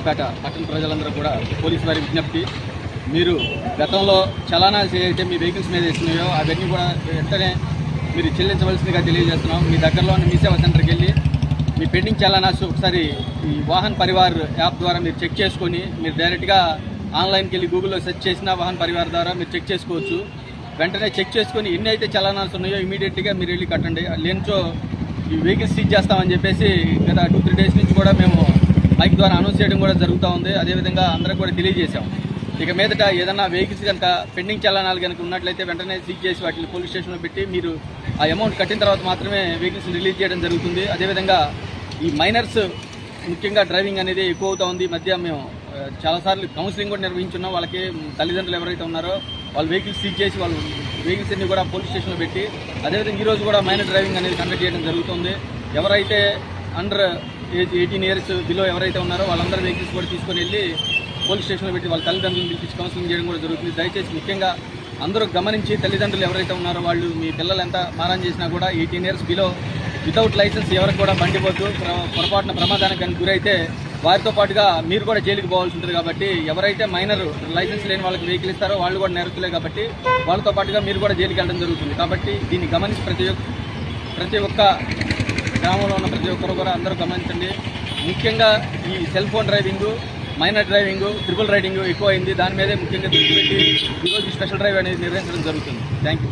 నరసరావుపేట పట్టణ ప్రజలందరూ కూడా పోలీసు వారి విజ్ఞప్తి. మీరు గతంలో చలానాలు అయితే మీ వెహికల్స్ మీద వేసినాయో అవన్నీ కూడా వెంటనే మీరు చెల్లించవలసిందిగా తెలియజేస్తున్నాం. మీ దగ్గరలో ఉన్న మీ సేవా సెంటర్కి వెళ్ళి మీ పెండింగ్ చలానాస్ ఒకసారి ఈ వాహన్ పరివార్ యాప్ ద్వారా మీరు చెక్ చేసుకొని మీరు డైరెక్ట్గా ఆన్లైన్కి వెళ్ళి గూగుల్లో సెర్చ్ చేసిన వాహన్ పరివార్ ద్వారా మీరు చెక్ చేసుకోవచ్చు. వెంటనే చెక్ చేసుకొని ఎన్ని అయితే చలానాలు ఉన్నాయో ఇమీడియట్గా మీరు వెళ్ళి కట్టండి. లేనిచో ఈ వెహికల్స్ సీజ్ చేస్తామని చెప్పేసి గత టూ త్రీ డేస్ నుంచి కూడా మేము మైక్ ద్వారా అనౌన్స్ చేయడం కూడా జరుగుతూ ఉంది. అదేవిధంగా అందరూ కూడా తెలియజేశాం ఇక మీదట ఏదన్నా వెహికల్స్ కనుక పెండింగ్ చలనాలు కనుక ఉన్నట్లయితే వెంటనే సీజ్ చేసి వాటిని పోలీస్ స్టేషన్లో పెట్టి మీరు ఆ అమౌంట్ కట్టిన తర్వాత మాత్రమే వెహికల్స్ రిలీజ్ చేయడం జరుగుతుంది. అదేవిధంగా ఈ మైనర్స్ ముఖ్యంగా డ్రైవింగ్ అనేది ఎక్కువ అవుతూ ఉంది. మధ్య మేము చాలాసార్లు కౌన్సిలింగ్ కూడా నిర్వహించున్నాం. వాళ్ళకి తల్లిదండ్రులు ఎవరైతే ఉన్నారో వాళ్ళు వెహికల్స్ సీజ్ చేసి వాళ్ళు వెహికల్స్ అన్ని కూడా పోలీస్ స్టేషన్లో పెట్టి అదేవిధంగా ఈరోజు కూడా మైనర్ డ్రైవింగ్ అనేది కండక్ట్ చేయడం జరుగుతుంది. ఎవరైతే under age eighteen years below ఎవరైతే ఉన్నారో వాళ్ళందరూ వెహికల్స్ కూడా తీసుకొని వెళ్ళి పోలీస్ స్టేషన్లో పెట్టి వాళ్ళ తల్లిదండ్రులను పిలిపించి కౌన్సిలింగ్ చేయడం కూడా జరుగుతుంది. దయచేసి ముఖ్యంగా అందరూ గమనించి తల్లిదండ్రులు ఎవరైతే ఉన్నారో వాళ్ళు మీ పిల్లలు ఎంత మారం చేసినా కూడా eighteen years below without licence ఎవరికి కూడా బండి పోద్దు ప్ర- పొరపాటున ప్రమాదానికి కానీ గురైతే వారితో పాటుగా మీరు కూడా జైలుకి పోవాల్సి ఉంటుంది కాబట్టి ఎవరైతే మైనర్ లైసెన్స్ లేని వాళ్ళకి వెహికల్ ఇస్తారో వాళ్ళు కూడా నేరస్తులే కాబట్టి వాళ్ళతో పాటుగా మీరు కూడా జైలుకి వెళ్ళడం జరుగుతుంది. కాబట్టి దీన్ని గమనించి ప్రతి ప్రతి ఒక్క గ్రామంలో ఉన్న ప్రతి ఒక్కరు కూడా అందరూ గమనించండి. ముఖ్యంగా ఈ cell phone driving minor driving triple riding ఎక్కువ అయింది. దాని మీదే ముఖ్యంగా దృష్టి పెట్టి ఈరోజు స్పెషల్ డ్రైవ్ అనేది నిర్వహించడం జరుగుతుంది. Thank you